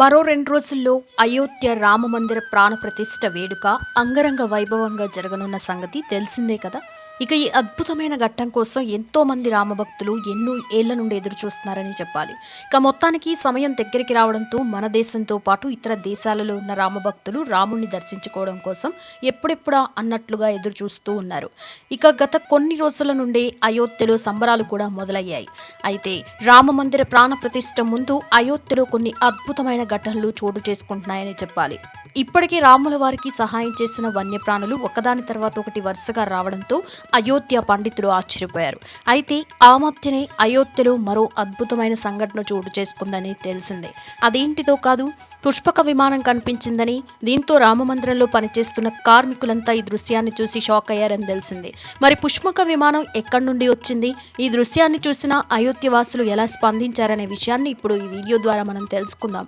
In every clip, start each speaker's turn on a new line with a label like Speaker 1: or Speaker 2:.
Speaker 1: మరో రెండు రోజుల్లో అయోధ్య రామమందిర ప్రాణప్రతిష్ఠ వేడుక అంగరంగ వైభవంగా జరగనున్న సంగతి తెలిసిందే కదా. ఇక ఈ అద్భుతమైన ఘట్టం కోసం ఎంతో మంది రామభక్తులు ఎన్నో ఏళ్ళ నుండి ఎదురు చూస్తున్నారని చెప్పాలి. ఇక మొత్తానికి సమయం దగ్గరికి రావడంతో మన దేశంతో పాటు ఇతర దేశాలలో ఉన్న రామభక్తులు రాముణ్ణి దర్శించుకోవడం కోసం ఎప్పుడెప్పుడా అన్నట్లుగా ఎదురు చూస్తూ ఉన్నారు. ఇక గత కొన్ని రోజుల నుండే అయోధ్యలో సంబరాలు కూడా మొదలయ్యాయి. అయితే రామమందిర ప్రాణ ప్రతిష్ట ముందు అయోధ్యలో కొన్ని అద్భుతమైన ఘటనలు చోటు చేసుకుంటున్నాయని చెప్పాలి. ఇప్పటికే రాముల వారికి సహాయం చేసిన వన్యప్రాణులు ఒకదాని తర్వాత ఒకటి వరుసగా రావడంతో అయోధ్య పండితులు ఆశ్చర్యపోయారు. అయితే ఆ మధ్యనే అయోధ్యలో మరో అద్భుతమైన సంఘటన చోటు చేసుకుందని తెలిసిందే. అదేంటిదో కాదు పుష్పక విమానం కనిపించిందని దీంతో రామమందిరంలో పనిచేస్తున్న కార్మికులంతా ఈ దృశ్యాన్ని చూసి షాక్ అయ్యారని తెలిసింది. మరి పుష్పక విమానం ఎక్కడి నుండి వచ్చింది? ఈ దృశ్యాన్ని చూసిన అయోధ్య వాసులు ఎలా స్పందించారనే విషయాన్ని ఇప్పుడు ఈ వీడియో ద్వారా మనం తెలుసుకుందాం.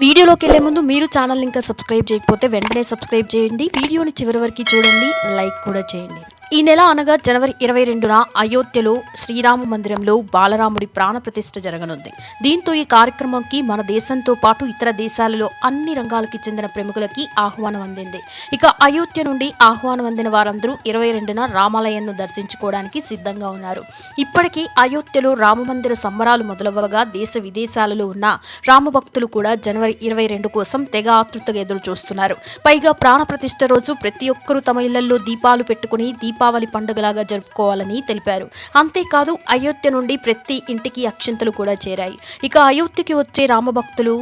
Speaker 1: వీడియోలోకి వెళ్ళే ముందు మీరు ఛానల్ ఇంకా సబ్స్క్రైబ్ చేయకపోతే వెంటనే సబ్స్క్రైబ్ చేయండి. వీడియోని చివరి వరకు చూడండి లైక్ కూడా చేయండి. ఈ నెల అనగా జనవరి ఇరవై రెండున అయోధ్యలో శ్రీరామ మందిరంలో బాలరాముడి ప్రాణప్రతిష్ఠ జరగనుంది. దీంతో ఈ కార్యక్రమంకి మన దేశంతో పాటు ఇతర దేశాలలో అన్ని రంగాలకి చెందిన ప్రముఖులకి ఆహ్వానం అందింది. ఇక అయోధ్య నుండి ఆహ్వానం అందిన వారందరూ ఇరవై రెండున రామాలయాన్ని దర్శించుకోవడానికి సిద్ధంగా ఉన్నారు. ఇప్పటికీ అయోధ్యలో రామమందిర సంబరాలు మొదలవగా దేశ విదేశాలలో ఉన్న రామభక్తులు కూడా జనవరి ఇరవై రెండు కోసం తెగ ఆతృతగా ఎదురు చూస్తున్నారు పైగా ప్రాణప్రతిష్ఠ రోజు ప్రతి ఒక్కరూ తమ ఇళ్ళలో దీపాలు పెట్టుకుని దీపావళి పండుగలాగా జరుపుకోవాలని తెలిపారు. అంతేకాదు అయోధ్య నుండి ప్రతి ఇంటికి అక్షింతలు కూడా చేరాయి. ఇక అయోధ్యకి వచ్చే రామభక్తులు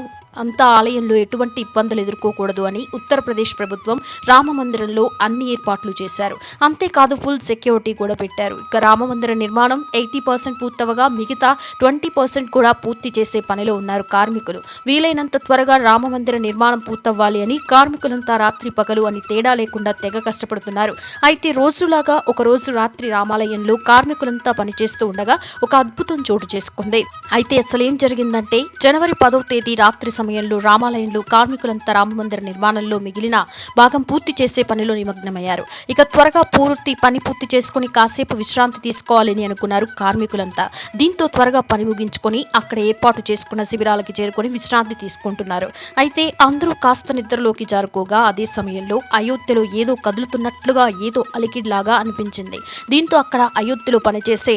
Speaker 1: అంతా ఆలయంలో ఎటువంటి ఇబ్బందులు ఎదుర్కోకూడదు అని ఉత్తరప్రదేశ్ ప్రభుత్వం రామ మందిరంలో అన్ని ఏర్పాట్లు చేశారు. అంతేకాదు ఫుల్ సెక్యూరిటీ కూడా పెట్టారు. ఇక రామ మందిర నిర్మాణం ఎయిటీ పర్సెంట్ పూర్తవగా మిగతా ట్వంటీ పర్సెంట్ కూడా పూర్తి చేసే పనిలో ఉన్నారు కార్మికులు. వీలైనంత త్వరగా రామ మందిర నిర్మాణం పూర్తవ్వాలి అని కార్మికులంతా రాత్రి పగలు అని తేడా లేకుండా తెగ కష్టపడుతున్నారు. అయితే రోజులాగా ఒకరోజు రాత్రి రామాలయంలో కార్మికులంతా పనిచేస్తూ ఉండగా ఒక అద్భుతం చోటు చేసుకుంది. అయితే అసలు ఏం జరిగిందంటే జనవరి పదవ తేదీ రాత్రి సమయం సమయంలో రామాలయంలో కార్మికులంతా రామమందిర నిర్మాణంలో మిగిలిన భాగం పూర్తి చేసే పనిలో నిమగ్నమయ్యారు. ఇక త్వరగా పూర్తి పని పూర్తి చేసుకుని కాసేపు విశ్రాంతి తీసుకోవాలని అనుకున్నారు కార్మికులంతా. దీంతో త్వరగా పని ముగించుకొని అక్కడ ఏర్పాటు చేసుకున్న శిబిరాలకి చేరుకొని విశ్రాంతి తీసుకుంటున్నారు. అయితే అందరూ కాస్త నిద్రలోకి జారుకోగా అదే సమయంలో అయోధ్యలో ఏదో కదులుతున్నట్లుగా ఏదో అలికిడ్లాగా అనిపించింది. దీంతో అక్కడ అయోధ్యలో పనిచేసే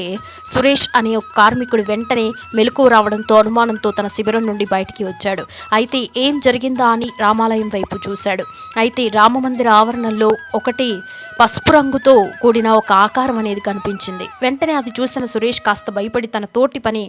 Speaker 1: సురేష్ అనే ఒక కార్మికుడు వెంటనే మెలకువ రావడంతో అనుమానంతో తన శిబిరం నుండి బయటికి వచ్చాడు. అయితే ఏం జరిగిందా అని రామాలయం వైపు చూశాడు. అయితే రామమందిర ఆవరణంలో ఒకటి పసుపు రంగుతో కూడిన ఒక ఆకారం అనేది కనిపించింది. వెంటనే అది చూసిన సురేష్ కాస్త భయపడి తన తోటి పని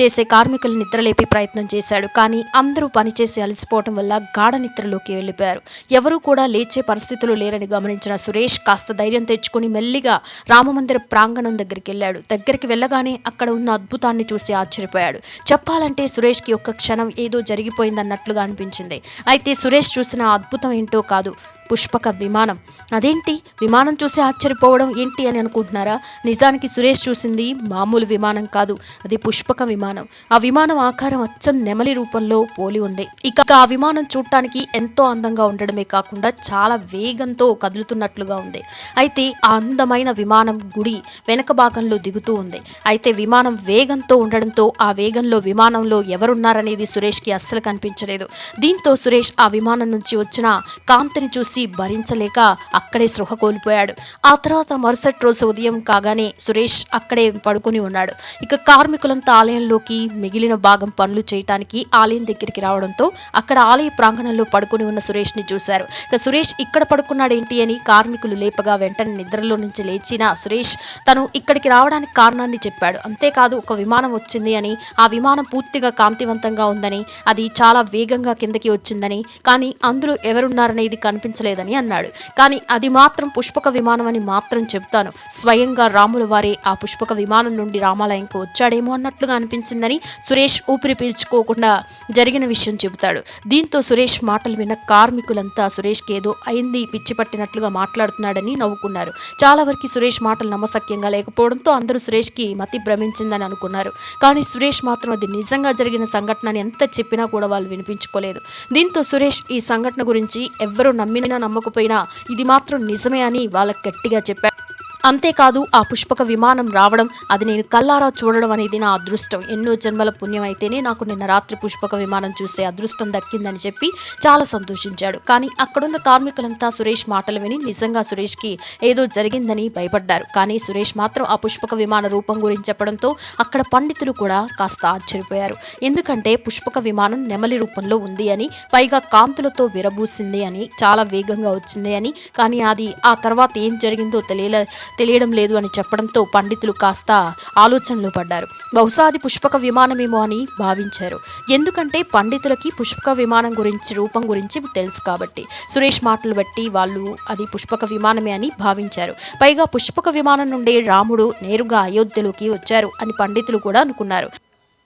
Speaker 1: చేసే కార్మికులు నిద్రలేపి ప్రయత్నం చేశాడు. కానీ అందరూ పనిచేసి అలసిపోవటం వల్ల గాఢ నిద్రలోకి వెళ్ళిపోయారు. ఎవరూ కూడా లేచే పరిస్థితులు లేరని గమనించిన సురేష్ కాస్త ధైర్యం తెచ్చుకుని మెల్లిగా రామమందిర ప్రాంగణం దగ్గరికి వెళ్ళాడు. దగ్గరికి వెళ్ళగానే అక్కడ ఉన్న అద్భుతాన్ని చూసి ఆశ్చర్యపోయాడు. చెప్పాలంటే సురేష్కి ఒక్క క్షణం ఏదో జరిగిపోయిందన్నట్లుగా అనిపించింది. అయితే సురేష్ చూసిన అద్భుతం ఏంటో కాదు. పుష్పక విమానం. అదేంటి? విమానం చూసి ఆశ్చర్యపోవడం ఏంటి అని అనుకుంటున్నారా? నిజానికి సురేష్ చూసింది మామూలు విమానం కాదు. అది పుష్పక విమానం. ఆ విమానం ఆకారం అచ్చం నెమలి రూపంలో పోలి ఉంది. ఇక ఆ విమానం చూడటానికి ఎంతో అందంగా ఉండడమే కాకుండా చాలా వేగంతో కదులుతున్నట్లుగా ఉంది. అయితే ఆ అందమైన విమానం గుడి వెనక భాగంలో దిగుతూ ఉంది. అయితే విమానం వేగంతో ఉండడంతో ఆ వేగంలో విమానంలో ఎవరున్నారనేది సురేష్కి అస్సలు కనిపించలేదు. దీంతో సురేష్ ఆ విమానం నుంచి వచ్చిన కాంతిని చూసి భరించలేక అక్కడే సృహ కోల్పోయాడు. ఆ తర్వాత మరుసటి రోజు ఉదయం కాగానే సురేష్ అక్కడే పడుకొని ఉన్నాడు. ఇక కార్మికులంతా ఆలయంలోకి మిగిలిన భాగం పనులు చేయటానికి ఆలయం దగ్గరికి రావడంతో అక్కడ ఆలయ ప్రాంగణంలో పడుకుని ఉన్న సురేష్ని చూశారు. ఇక సురేష్ ఇక్కడ పడుకున్నాడేంటి అని కార్మికులు లేపగా వెంటనే నిద్రలో నుంచి లేచిన సురేష్ తను ఇక్కడికి రావడానికి కారణాన్ని చెప్పాడు. అంతేకాదు ఒక విమానం వచ్చింది అని ఆ విమానం పూర్తిగా కాంతివంతంగా ఉందని అది చాలా వేగంగా కిందకి వచ్చిందని కానీ అందులో ఎవరున్నారనేది లేదని అన్నాడు. కానీ అది మాత్రం పుష్పక విమానం అని మాత్రం చెప్తాను స్వయంగా రాముల వారే ఆ పుష్పక విమానం నుండి రామాలయంకు వచ్చాడేమో అన్నట్లుగా అనిపించిందని సురేష్ ఊపిరి పీల్చుకోకుండా జరిగిన విషయం చెబుతాడు. దీంతో సురేష్ మాటలు విన్న కార్మికులంతా సురేష్కి ఏదో అయింది పిచ్చి పట్టినట్లుగా మాట్లాడుతున్నాడని నవ్వుకున్నారు. చాలా వరకు సురేష్ మాటలు నమ్మసక్యంగా లేకపోవడంతో అందరూ సురేష్కి మతి భ్రమించిందని అనుకున్నారు. కానీ సురేష్ మాత్రం అది నిజంగా జరిగిన సంఘటన అని ఎంత చెప్పినా కూడా వాళ్ళు వినిపించుకోలేదు. దీంతో సురేష్ ఈ సంఘటన గురించి ఎవ్వరూ నమ్మినా నమ్మకపోయినా ఇది మాత్రం నిజమే అని వాళ్ళకి గట్టిగా చెప్పాడు అంతేకాదు ఆ పుష్పక విమానం రావడం అది నేను కల్లారా చూడడం అనేది నా అదృష్టం. ఎన్నో జన్మల పుణ్యం అయితేనే నాకు నిన్న రాత్రి పుష్పక విమానం చూసే అదృష్టం దక్కిందని చెప్పి చాలా సంతోషించాడు. కానీ అక్కడున్న కార్మికులంతా సురేష్ మాటలు విని నిజంగా సురేష్కి ఏదో జరిగిందని భయపడ్డారు. కానీ సురేష్ మాత్రం ఆ పుష్పక విమాన రూపం గురించి చెప్పడంతో అక్కడ పండితులు కూడా కాస్త ఆశ్చర్యపోయారు. ఎందుకంటే పుష్పక విమానం నెమలి రూపంలో ఉంది అని పైగా కాంతులతో విరబూసింది అని చాలా వేగంగా వచ్చింది అని కానీ అది ఆ తర్వాత ఏం జరిగిందో తెలియలే తెలియడం లేదు అని చెప్పడంతో పండితులు కాస్త ఆలోచనలో పడ్డారు. బహుశా అది పుష్పక విమానమేమో అని భావించారు. ఎందుకంటే పండితులకి పుష్పక విమానం గురించి రూపం గురించి తెలుసు కాబట్టి. సురేష్ మాటలు బట్టి వాళ్ళు అది పుష్పక విమానమే అని భావించారు. పైగా పుష్పక విమానం నుండి రాముడు నేరుగా అయోధ్యలోకి వచ్చారు అని పండితులు కూడా అనుకున్నారు.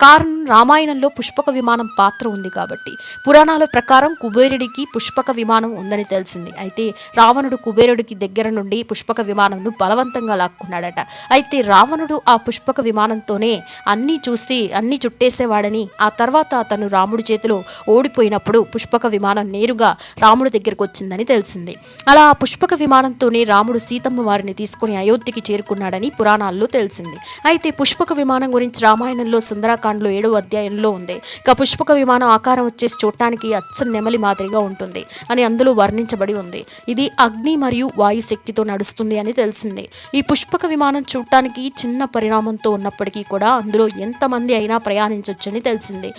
Speaker 1: కారణం రామాయణంలో పుష్పక విమానం పాత్ర ఉంది కాబట్టి. పురాణాల ప్రకారం కుబేరుడికి పుష్పక విమానం ఉందని తెలిసింది. అయితే రావణుడు కుబేరుడికి దగ్గర నుండి పుష్పక విమానంను బలవంతంగా లాక్కున్నాడట. అయితే రావణుడు ఆ పుష్పక విమానంతోనే అన్నీ చూసి అన్నీ చుట్టేసేవాడని ఆ తర్వాత అతను రాముడి చేతిలో ఓడిపోయినప్పుడు పుష్పక విమానం నేరుగా రాముడి దగ్గరకు వచ్చిందని తెలిసింది. అలా ఆ పుష్పక విమానంతోనే రాముడు సీతమ్మ వారిని తీసుకుని అయోధ్యకి చేరుకున్నాడని పురాణాల్లో తెలిసింది. అయితే పుష్పక విమానం గురించి రామాయణంలో సుందరాకాండలో ఏడవ అధ్యాయంలో ఉంది. ఇక పుష్పక విమానం ఆకారం వచ్చేసి చూడటానికి అచ్చ నెమలి మాదిరిగా ఉంటుంది అని అందులో వర్ణించబడి ఉంది. ఇది అగ్ని మరియు వాయు శక్తితో నడుస్తుంది అని తెలిసింది. ఈ పుష్పక విమానం చూడటానికి చిన్న పరిణామంతో ఉన్నప్పటికీ కూడా అందులో ఎంతమంది అయినా ప్రయాణించవచ్చని తెలిసింది.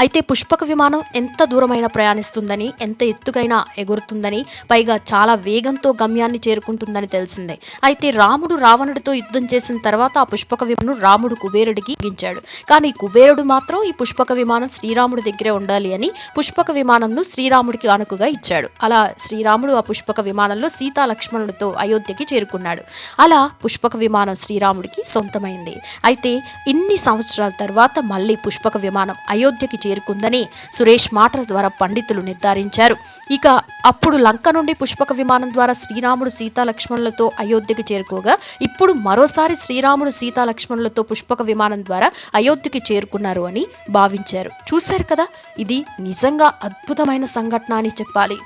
Speaker 1: అయితే పుష్పక విమానం ఎంత దూరమైన ప్రయాణిస్తుందని ఎంత ఎత్తుకైనా ఎగురుతుందని పైగా చాలా వేగంతో గమ్యాన్ని చేరుకుంటుందని తెలిసిందే. అయితే రాముడు రావణుడితో యుద్ధం చేసిన తర్వాత ఆ పుష్పక విమానం రాముడు కుబేరుడికి గించాడు కానీ కుబేరుడు మాత్రం ఈ పుష్పక విమానం శ్రీరాముడి దగ్గరే ఉండాలి అని పుష్పక విమానంను శ్రీరాముడికి అనుకుగా ఇచ్చాడు. అలా శ్రీరాముడు ఆ పుష్పక విమానంలో సీతా లక్ష్మణుడితో అయోధ్యకి చేరుకున్నాడు. అలా పుష్పక విమానం శ్రీరాముడికి సొంతమైంది. అయితే ఇన్ని సంవత్సరాల తర్వాత మళ్ళీ పుష్పక విమానం అయోధ్యకి చేరుకుందని సురేష్ మాటల ద్వారా పండితులు నిర్ధారించారు. ఇక అప్పుడు లంక నుండి పుష్పక విమానం ద్వారా శ్రీరాముడు సీతాలక్ష్మణులతో అయోధ్యకు అయోధ్యకి చేరుకోగా ఇప్పుడు మరోసారి శ్రీరాముడు సీతాలక్ష్మణులతో పుష్పక విమానం ద్వారా అయోధ్యకి చేరుకున్నారు అని భావించారు. చూశారు కదా ఇది నిజంగా అద్భుతమైన సంఘటన అని చెప్పాలి.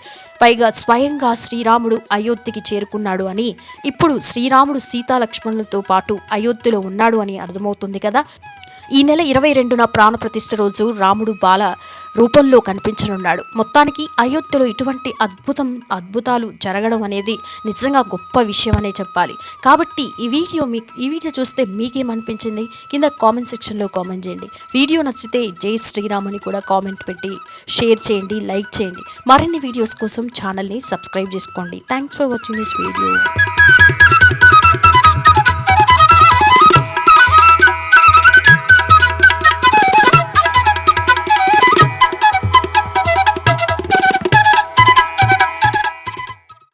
Speaker 1: పైగా స్వయంగా శ్రీరాముడు అయోధ్యకి చేరుకున్నాడు అని ఇప్పుడు శ్రీరాముడు సీతాలక్ష్మణులతో పాటు అయోధ్యలో ఉన్నాడు అని అర్థమవుతుంది కదా. ఈ నెల ఇరవై రెండున ప్రాణప్రతిష్ఠ రోజు రాముడు బాల రూపంలో కనిపించనున్నాడు. మొత్తానికి అయోధ్యలో ఇటువంటి అద్భుతం అద్భుతాలు జరగడం అనేది నిజంగా గొప్ప విషయం అనే చెప్పాలి. కాబట్టి ఈ వీడియో మీకు ఈ వీడియో చూస్తే మీకేమనిపించింది? కింద కామెంట్ సెక్షన్లో కామెంట్ చేయండి. వీడియో నచ్చితే జై శ్రీరామ్ అని కూడా కామెంట్ పెట్టి షేర్ చేయండి లైక్ చేయండి. మరిన్ని వీడియోస్ కోసం ఛానల్ని సబ్స్క్రైబ్ చేసుకోండి. Thanks for watching this video.